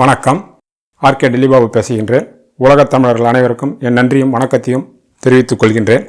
வணக்கம். ஆர்கே டெல்லிபாபு பேசுகின்றேன். உலகத் தமிழர்கள் அனைவருக்கும் என் நன்றியும் வணக்கத்தையும் தெரிவித்துக் கொள்கின்றேன்.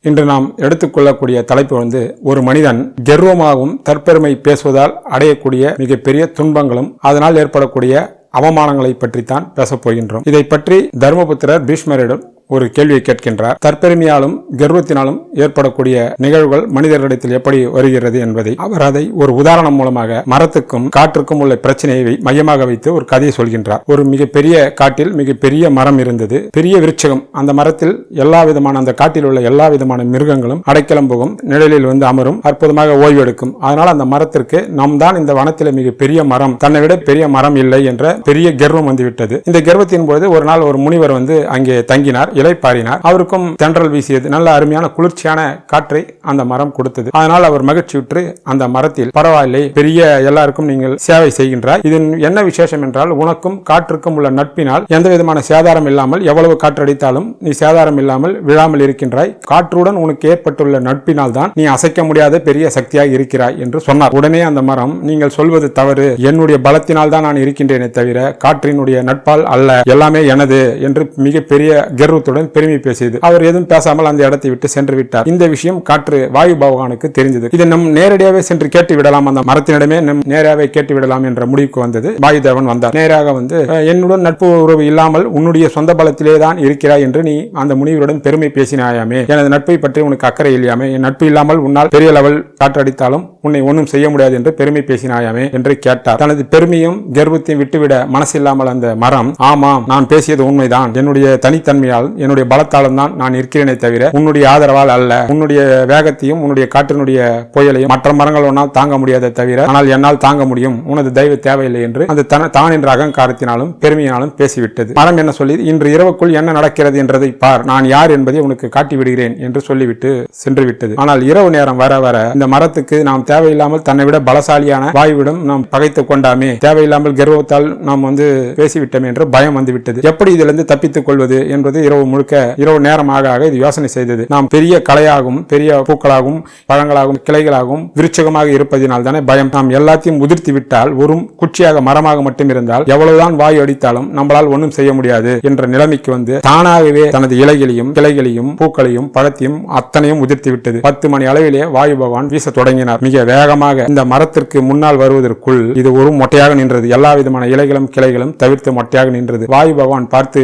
இன்று நாம் எடுத்துக்கொள்ளக்கூடிய தலைப்பு வந்து ஒரு மனிதன் கர்வமாகவும் தற்பெருமை பேசுவதால் அடையக்கூடிய மிகப்பெரிய துன்பங்களும் அதனால் ஏற்படக்கூடிய அவமானங்களை பற்றித்தான் பேசப்போகின்றோம் இதை பற்றி தர்மபுத்திரர் பீஷ்மரிடம் ஒரு கேள்வியை கேட்கின்றார். தற்பெருமையாலும் கர்வத்தினாலும் ஏற்படக்கூடிய நிகழ்வுகள் மனிதர்களிடத்தில் எப்படி வருகிறது என்பதை அவர் அதை ஒரு உதாரணம் மூலமாக மரத்துக்கும் காற்றுக்கும் உள்ள பிரச்சனையை மையமாக வைத்து ஒரு கதையை சொல்கின்றார். ஒரு மிகப்பெரிய காட்டில் மிகப்பெரிய மரம் இருந்தது. பெரிய விருட்சகம். அந்த மரத்தில் எல்லா விதமான அந்த காட்டில் உள்ள எல்லா விதமான மிருகங்களும் அடைக்கலம் போகும் நிழலில் வந்து அமரும் அற்புதமாக ஓய்வு எடுக்கும். அதனால் அந்த மரத்திற்கு நாம் தான் இந்த வனத்தில் மிக பெரிய மரம் தன்னை விட பெரிய மரம் இல்லை என்ற பெரிய கர்வம் வந்துவிட்டது. இந்த கர்வத்தின் போது ஒரு நாள் ஒரு முனிவர் வந்து அங்கே தங்கினார். இலைப்பாரினார் அவருக்கும் தென்றல் வீசியது. நல்ல அருமையான குளிர்ச்சியான காற்றை அந்த மரம் கொடுத்தது. அதனால் அவர் மகிழ்ச்சியுற்று அந்த மரத்தில் பரவாயில்லை பெரிய எல்லாருக்கும் நீங்கள் சேவை செய்கின்றார் இதன் என்ன விசேஷம் என்றால் உனக்கும் காற்றுக்கும் உள்ள நட்பினால் எந்த விதமான சேதாரம் இல்லாமல் எவ்வளவு காற்றடித்தாலும் நீ சேதாரம் இல்லாமல் விழாமல் இருக்கின்றாய். காற்றுடன் உனக்கு ஏற்பட்டுள்ள நட்பினால் தான் நீ அசைக்க முடியாத பெரிய சக்தியாக இருக்கிறாய் என்று சொன்னார். உடனே அந்த மரம் நீங்கள் சொல்வது தவறு. என்னுடைய பலத்தினால் தான் நான் இருக்கின்றேனே தவிர காற்றினுடைய நட்பால் அல்ல. எல்லாமே எனது என்று மிகப்பெரிய கர்வத்துடன் பெருமை பேசியது. அவர் எதுவும் பேசாமல் அந்த இடத்தை விட்டு சென்று விட்டார். இந்த விஷயம் காற்று வாயு பகவானுக்கு தெரிந்தது. இதை நம் நேரடியாகவே சென்று கேட்டு விடலாம். அந்த மரத்தினிடமே நம் நேராகவே கேட்டு விடலாம் என்ற முடிவுக்கு வந்தது. வாயு தேவன் வந்தார். நேராக வந்து என்னுடன் நட்பு உறவு இல்லாமல் உன்னுடைய சொந்த பலத்திலே தான் இருக்கிறாய் என்று நீ அந்த முனிவருடன் பெருமை பேசினாயாமே. எனது நட்பை பற்றி உனக்கு அக்கறை இல்லையாமே. என் நட்பு இல்லாமல் உன்னால் பெரிய லெவல் காற்றடித்தாலும் உன்னை ஒன்றும் செய்ய முடியாது என்று பெருமை பேசினாயாமே என்று கேட்டார். தனது பெருமையும் கர்வத்தையும் விட்டுவிட மனசில்லாமல் அந்த மரம் ஆமாம் நான் பேசியது உண்மைதான். என்னுடைய தனித்தன்மையால் என்னுடைய பலத்தாலும் தான் நான் இருக்கிறேனே தவிர உன்னுடைய ஆதரவால் அல்ல. உன்னுடைய வேகத்தையும் உன்னுடைய காற்றினுடைய புயலையும் மற்ற மரங்கள் ஒன்றால் தாங்க முடியாத தவிர ஆனால் என்னால் தாங்க முடியும். உனது தயவு தேவையில்லை என்று அந்த தன தான் என்ற அகங்காரத்தினாலும் பெருமையினாலும் பேசிவிட்டது. மரம் என்ன சொல்லி இன்று இரவுக்குள் என்ன நடக்கிறது என்றதை பார். நான் யார் என்பதை உனக்கு காட்டி விடுகிறேன் என்று சொல்லிவிட்டு சென்று விட்டது ஆனால் இரவு நேரம் வர வர இந்த மரத்துக்கு நாம் தேவையில்லாமல் தன்னை விட பலசாலியான வாயுவிடம் நாம் பகைத்துக் கொண்டாமே. தேவையில்லாமல் கர்வத்தால் நாம் வந்து பேசிவிட்டோம் என்று பயம் வந்துவிட்டது. எப்படி இதிலிருந்து தப்பித்துக் கொள்வது என்பது இரவு முழுக்க இரவு நேரமாக ஆக இது யோசனை செய்தது. நாம் பெரிய கலையாகவும் பெரிய பூக்களாகவும் பழங்களாகவும் கிளைகளாகவும் விருட்சகமாக இருப்பதனால் தானே பயம். நாம் எல்லாத்தையும் உதிர்த்து விட்டால் ஒரு குச்சியாக மரமாக மட்டும் இருந்தால் எவ்வளவுதான் வாயு அடித்தாலும் நம்மளால் ஒன்றும் செய்ய முடியாது என்ற நிலைமைக்கு வந்து தானாகவே தனது இலைகளையும் கிளைகளையும் பூக்களையும் பழத்தையும் அத்தனையும் உதிர்த்து விட்டது. பத்து மணி அளவிலே வாயு பகவான் வீச தொடங்கினார். மிக வேகமாக இந்த மரத்திற்கு முன்னால் வருவதற்குள் இது ஒரு மொட்டையாக நின்றது. எல்லா விதமான இலைகளும் கிளைகளும் தவிர்த்து மொட்டையாக நின்றது. வாயு பகவான் பார்த்து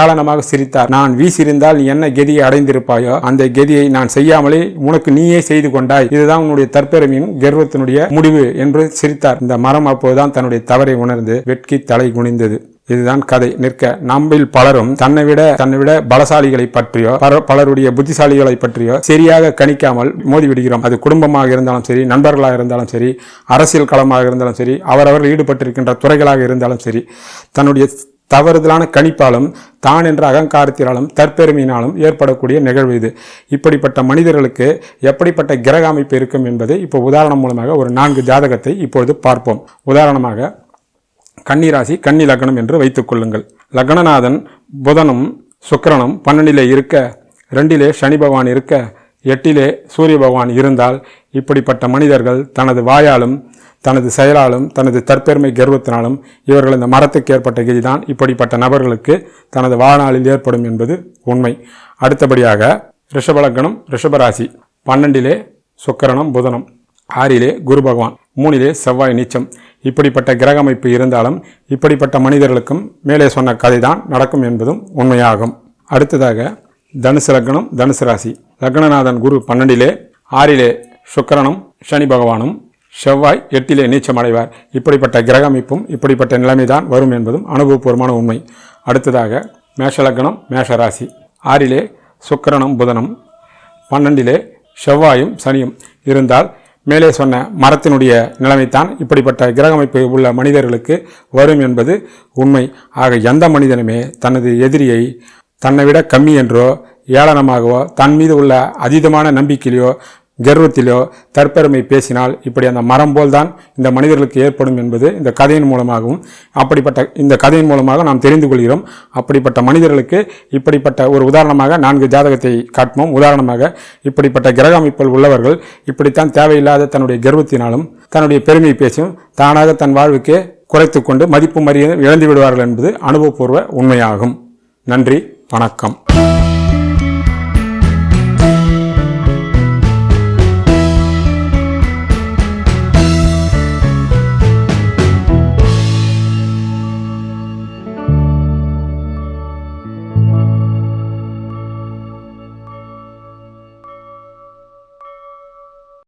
ஏளனமாக சிரித்தார். நான் வீசியிருந்தால் என்ன கதியை அடைந்திருப்பாயோ அந்த கதியை நான் செய்யாமலே உனக்கு நீயே செய்து கொண்டாய். இதுதான் உன்னுடைய தற்பெருமையின் கர்வத்தினுடைய முடிவு என்று சிரித்தார். இந்த மரம் அப்போதுதான் தன்னுடைய தவறை உணர்ந்து வெட்கி தலை குனிந்தது. இதுதான் கதை. நிற்க நம்மில் பலரும் தன்னை விட தன்னை விட பலசாலிகளை பற்றியோ பலருடைய புத்திசாலிகளை பற்றியோ சரியாக கணிக்காமல் மோதிவிடுகிறோம். அது குடும்பமாக இருந்தாலும் சரி நண்பர்களாக இருந்தாலும் சரி அரசியல் களமாக இருந்தாலும் சரி அவரவர்கள் ஈடுபட்டிருக்கின்ற துறைகளாக இருந்தாலும் சரி தன்னுடைய தவறுதலான கணிப்பாலும் தான் என்ற அகங்காரத்தினாலும் தற்பெருமையினாலும் ஏற்படக்கூடிய நிகழ்வு இது. இப்படிப்பட்ட மனிதர்களுக்கு எப்படிப்பட்ட கிரக அமைப்பு இருக்கும் என்பதை இப்போ உதாரணம் மூலமாக ஒரு நான்கு ஜாதகத்தை இப்பொழுது பார்ப்போம். உதாரணமாக கன்னிராசி கன்னி லக்னம் என்று வைத்துக் கொள்ளுங்கள். லக்னநாதன் புதனும் சுக்கிரனும் பன்னெண்டிலே இருக்க ரெண்டிலே சனி பகவான் இருக்க எட்டிலே சூரிய பகவான் இருந்தால் இப்படிப்பட்ட மனிதர்கள் தனது வாயாலும் தனது செயலாலும் தனது தற்பெருமை கர்வத்தினாலும் இவர்கள் இந்த மரத்துக்கு ஏற்பட்ட கதிதான் இப்படிப்பட்ட நபர்களுக்கு தனது வாழ்நாளில் ஏற்படும் என்பது உண்மை. அடுத்தபடியாக ரிஷபலக்கணம் ரிஷபராசி. பன்னெண்டிலே சுக்கரனம் புதனம். ஆறிலே குரு பகவான். மூணிலே செவ்வாய் நீச்சம். இப்படிப்பட்ட கிரக அமைப்பு இருந்தாலும் இப்படிப்பட்ட மனிதர்களுக்கும் மேலே சொன்ன கதை தான் நடக்கும் என்பதும் உண்மையாகும். அடுத்ததாக தனுசு லக்னம் தனுசு ராசி. லக்னநாதன் குரு பன்னெண்டிலே ஆறிலே சுக்கரனும் சனி பகவானும் செவ்வாய் எட்டிலே நீச்சமடைவார் இப்படிப்பட்ட கிரக அமைப்பும் இப்படிப்பட்ட நிலைமைதான் வரும் என்பதும் அனுபவபூர்வமான உண்மை. அடுத்ததாக மேஷலக்னம் மேஷராசி. ஆறிலே சுக்கரனும் புதனும் பன்னெண்டிலே செவ்வாயும் சனியும் இருந்தால் மேலே சொன்ன மரத்தினுடைய நிலைமைத்தான் இப்படிப்பட்ட கிரகமைப்பு உள்ள மனிதர்களுக்கு வரும் என்பது உண்மை. ஆக எந்த மனிதனுமே தனது எதிரியை தன்னை விட கம்மி என்றோ ஏளனமாகவோ தன் மீது உள்ள அதீதமான நம்பிக்கையிலையோ கர்வத்திலோ தற்பெருமை பேசினால் இப்படி அந்த மரம் போல்தான் இந்த மனிதர்களுக்கு ஏற்படும் என்பது இந்த கதையின் மூலமாகவும் அப்படிப்பட்ட இந்த கதையின் மூலமாக நாம் தெரிந்து கொள்கிறோம். அப்படிப்பட்ட மனிதர்களுக்கு இப்படிப்பட்ட ஒரு உதாரணமாக நான்கு ஜாதகத்தை காட்டுவோம் உதாரணமாக இப்படிப்பட்ட கிரக அமைப்பில் உள்ளவர்கள் இப்படித்தான் தேவையில்லாத தன்னுடைய கர்வத்தினாலும் தன்னுடைய பெருமை பேசியும் தானாக தன் வாழ்வுக்கு குறைத்து கொண்டு மதிப்பு மரியாதை இழந்து விடுவார்கள் என்பது அனுபவபூர்வ உண்மையாகும். நன்றி வணக்கம்.